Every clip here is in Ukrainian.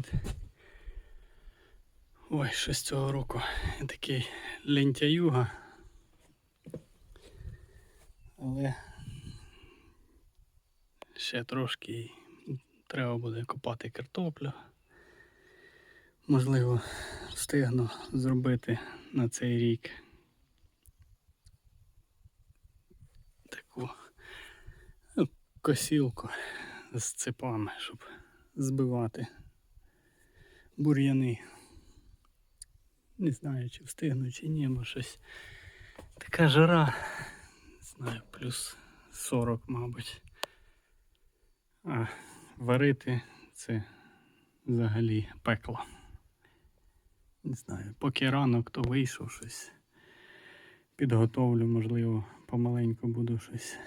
привіт. Ой, щось цього року такий лентяюга. Але ще трошки треба буде копати картоплю. Можливо, встигну зробити на цей рік таку ну, косілку з цепами, щоб збивати бур'яни. Не знаю, чи встигну, чи ні, бо щось така жара. Не знаю, плюс 40, мабуть. А варити це взагалі пекло. Не знаю, поки ранок, то вийшов щось. Підготовлю, можливо, помаленьку буду щось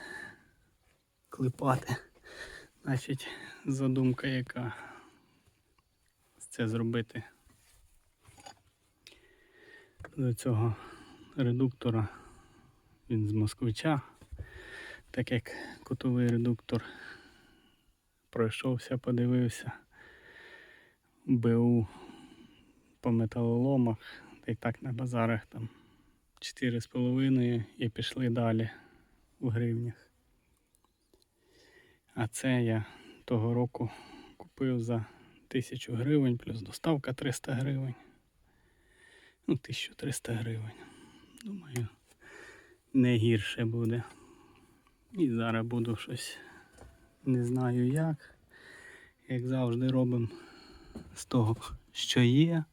клепати. Значить, задумка яка це зробити до цього редуктора. Він з москвича, так як кутовий редуктор пройшовся, подивився БУ по металоломах, та й так на базарах там 4,5 і пішли далі в гривнях. А це я того року купив за 1000 гривень, плюс доставка 300 гривень. Ну, 1300 гривень. Думаю, не гірше буде. І зараз буду щось не знаю як. Як завжди робимо з того, що є.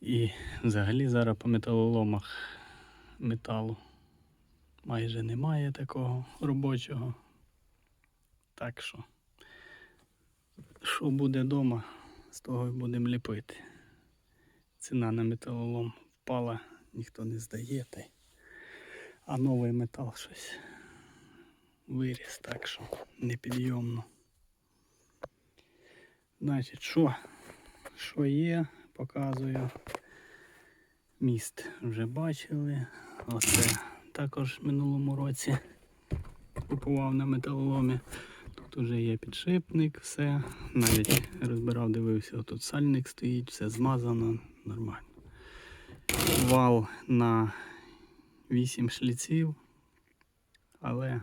І взагалі зараз по металоломах металу майже немає такого робочого. Так що, що буде вдома, з того і будемо ліпити. Ціна на металолом впала, ніхто не здає. Та й... А новий метал щось виріс, так що непідйомно. Значить, що? Що є, показую. Міст вже бачили. Оце також в минулому році купував на металоломі. Тут вже є підшипник, все. Навіть розбирав, дивився, тут сальник стоїть, все змазано, нормально. Вал на 8 шліців, але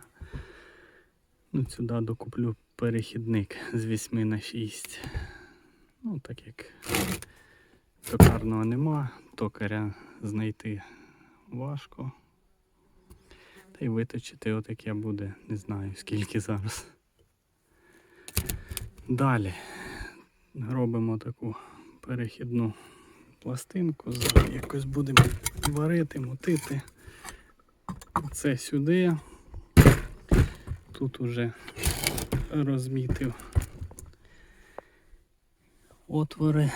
ну, сюди докуплю перехідник з 8 на 6. Ну, так як токарного нема, токаря знайти важко. Та й виточити отаке буде, не знаю скільки зараз. Далі робимо таку перехідну пластинку, зараз якось будемо варити, мотити. Це сюди. Тут уже розмітив отвори,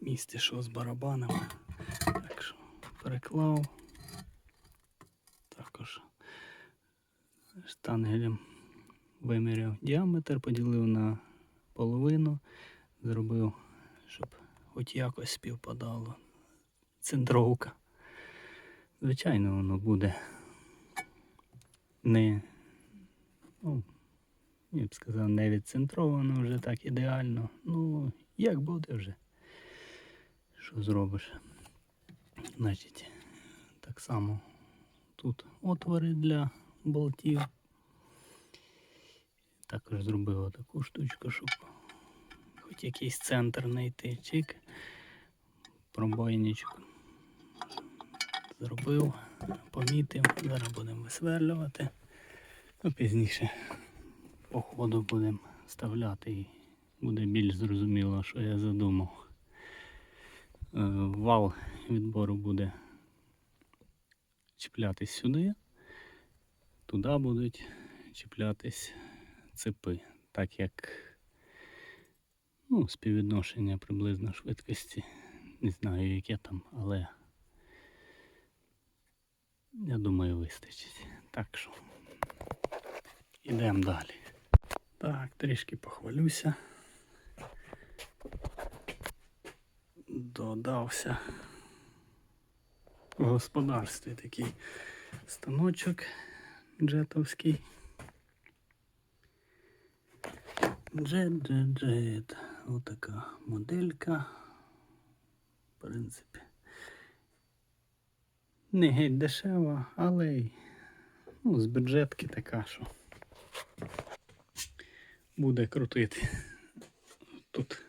місце що з барабанами. Так що переклав. Також штангелем виміряв діаметр, поділив на половину, зробив, щоб хоч якось співпадало. Центровка. Звичайно, воно буде не, ну, я б сказав, не відцентровано вже так ідеально. Ну, як буде вже. Що зробиш? Значить, так само тут отвори для болтів. Також зробив таку штучку, щоб хоч якийсь центр знайти. Чик. Пробойничок. Зробив, помітив. Зараз будемо висверлювати. Ну, пізніше по ходу будемо вставляти і буде більш зрозуміло, що я задумав. Е, Вал відбору буде чіплятись сюди, туди будуть чіплятись цепи, так як ну, співвідношення приблизно швидкості. Не знаю, яке там, але я думаю вистачить. Так що йдемо далі. Так, трішки похвалюся. Додався в господарстві такий станочок джетовський. Джет, джет, джет. отака моделька. В принципі. Не геть дешева, але й ну, з бюджетки така, що буде крутити. Тут.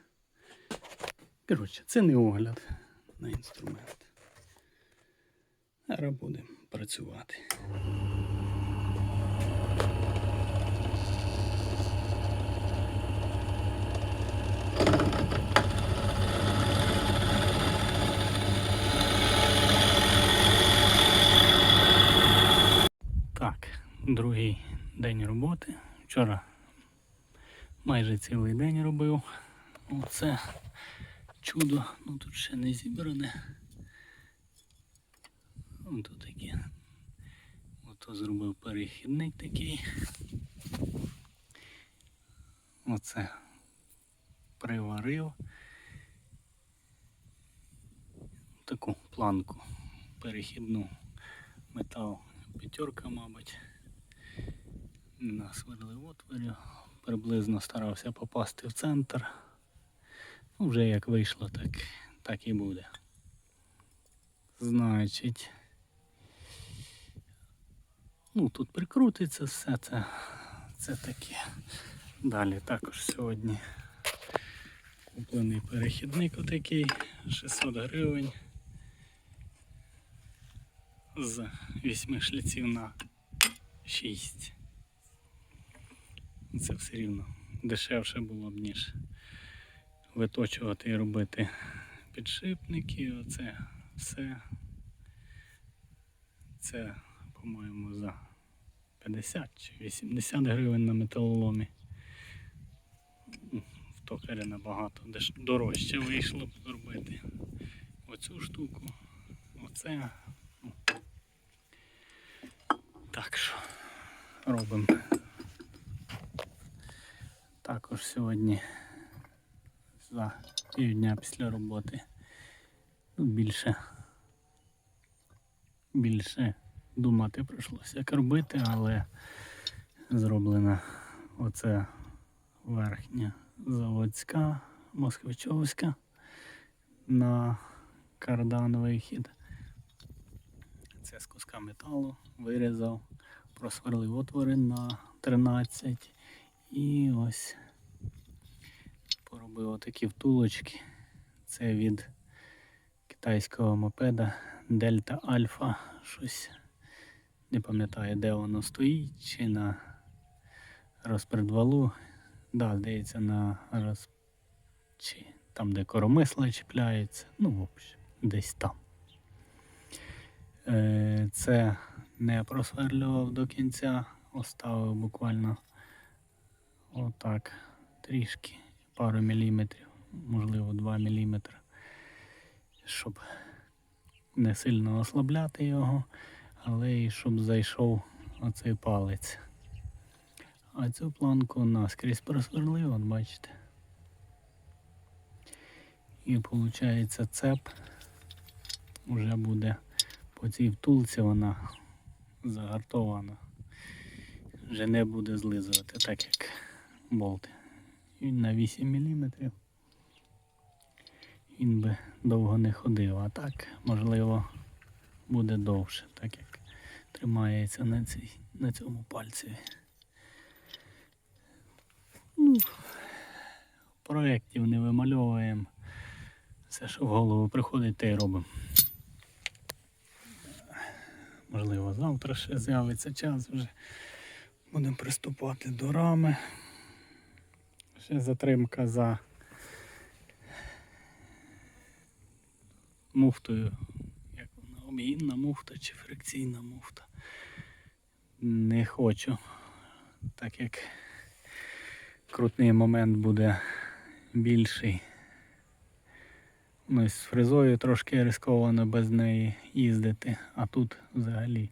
Коротше, це не огляд на інструмент. Зараз будемо працювати. Так, другий день роботи. Вчора майже цілий день робив. Оце чудо, ну тут ще не зібране. Ото таке. Ото зробив перехідник такий. Оце приварив. Таку планку перехідну метал п'ятерка, мабуть. Насверлив отворів. Приблизно старався попасти в центр. Ну, вже як вийшло, так, так і буде. Значить. Ну, тут прикрутиться все це. Це таке. Далі також сьогодні куплений перехідник отакий, 600 гривень. З 8 шліців на 6. Це все рівно дешевше було б, ніж виточувати і робити підшипники. Оце все. Це, по-моєму, за 50 чи 80 гривень на металоломі. В токаря набагато дорожче вийшло б зробити оцю штуку. Оце. Так що робимо. Також сьогодні за півдня після роботи. Ну, більше, більше думати прийшлося, як робити, але зроблена оце верхня заводська, москвичовська на кардановий хід. Це з куска металу вирізав, просверлив отвори на 13 і ось поробив отакі втулочки. Це від китайського мопеда Дельта Альфа. Щось не пам'ятаю, де воно стоїть, чи на розпредвалу. Да, здається, на роз... чи там, де коромисла чіпляється. Ну, в общем, десь там. Е, Це не просверлював до кінця, оставив буквально отак трішки, пару міліметрів, можливо 2 міліметри, щоб не сильно ослабляти його, але і щоб зайшов оцей палець. А цю планку наскрізь просверлив, от бачите. І виходить цеп вже буде по цій втулці вона загартована. Вже не буде злизувати, так як болт. Він на 8 мм. Він би довго не ходив, а так, можливо, буде довше, так як тримається на, цій, на цьому пальці. Ну, проєктів не вимальовуємо. Все, що в голову приходить, те й робимо. Можливо, завтра ще з'явиться час вже. Будемо приступати до рами. Ще затримка за муфтою. Як вона, обгінна муфта чи фрикційна муфта. Не хочу, так як крутний момент буде більший. Ну, з фрезою трошки ризиковано без неї їздити, а тут взагалі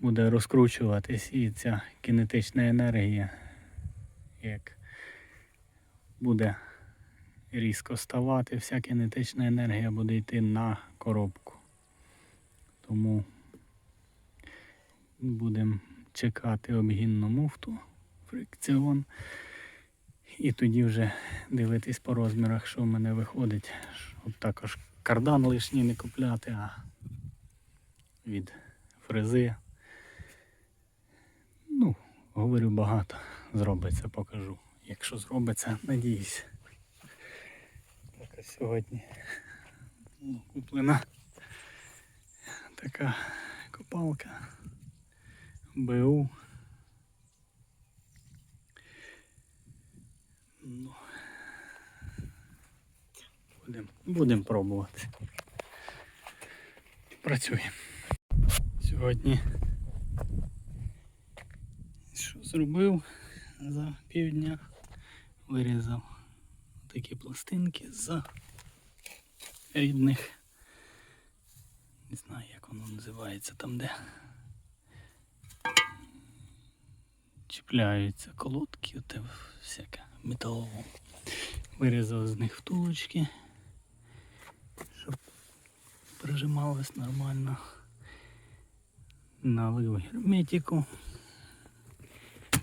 буде розкручуватись і ця кінетична енергія, як буде різко ставати, вся кінетична енергія буде йти на коробку. Тому будемо чекати обгінну муфту, фрикціон. І тоді вже дивитись по розмірах, що в мене виходить. Щоб також кардан лишній не купляти, а від фрези. Ну, говорю багато. Зробиться, покажу. Якщо зробиться, надіюсь. Так а сьогодні ну, куплена така копалка БУ. Ну, будемо будем пробувати. Працюємо. Сьогодні що зробив за півдня? Вирізав такі пластинки з рідних. Не знаю, як воно називається там, де чіпляються колодки, оте всяке металово. Вирізав з них втулочки, щоб прижималось нормально. Налив герметику.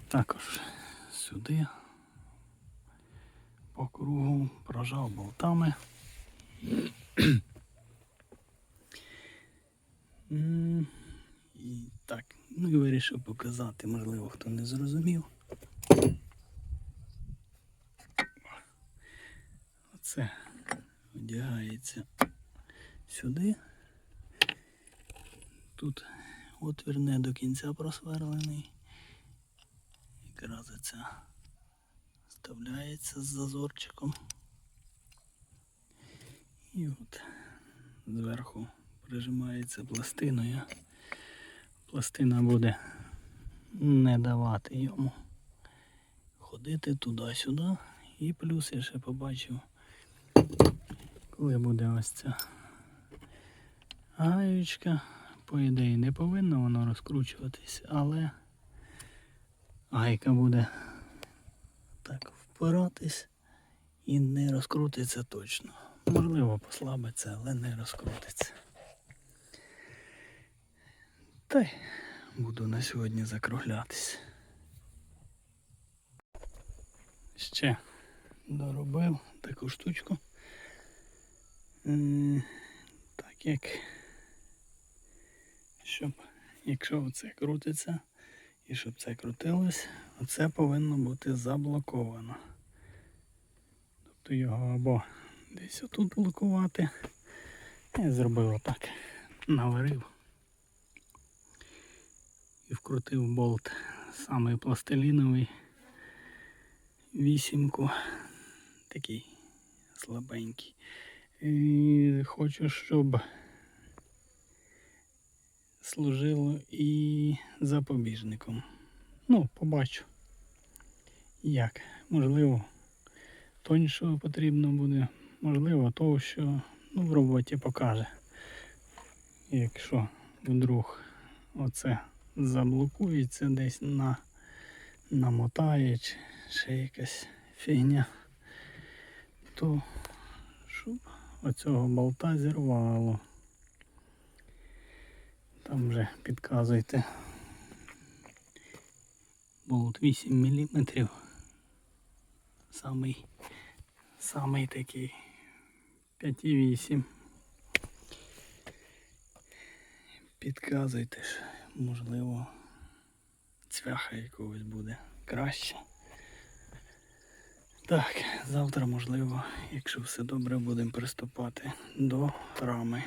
Також сюди по кругу прожав болтами. І так, ну і вирішив показати, можливо, хто не зрозумів. Оце одягається сюди. Тут отвір не до кінця просверлений. Якраз оця вставляється з зазорчиком. І от зверху прижимається пластиною. Пластина буде не давати йому ходити туди-сюди. І плюс я ще побачив, коли буде ось ця гаєчка, по ідеї не повинно воно розкручуватись, але гайка буде так впиратись і не розкрутиться точно. Можливо, послабиться, але не розкрутиться. Та й буду на сьогодні закруглятись. Ще доробив таку штучку. М, Так як, щоб, якщо оце крутиться, і щоб це крутилось, оце повинно бути заблоковано. Тобто його або десь отут блокувати. Я зробив отак. Наварив і вкрутив болт самий пластиліновий вісімку. Такий слабенький. І хочу, щоб служило і запобіжником. Ну, побачу. Як. Можливо, тоншого потрібно буде, можливо, того, що ну, в роботі покаже. Якщо вдруг оце заблокується десь на намотає чи ще якась фігня, то щоб оцього болта зірвало. Там вже підказуйте. Болт 8 мм. Самий, самий такий 5,8. Підказуйте ж, можливо, цвяха якогось буде краще. Так, завтра, можливо, якщо все добре, будемо приступати до рами.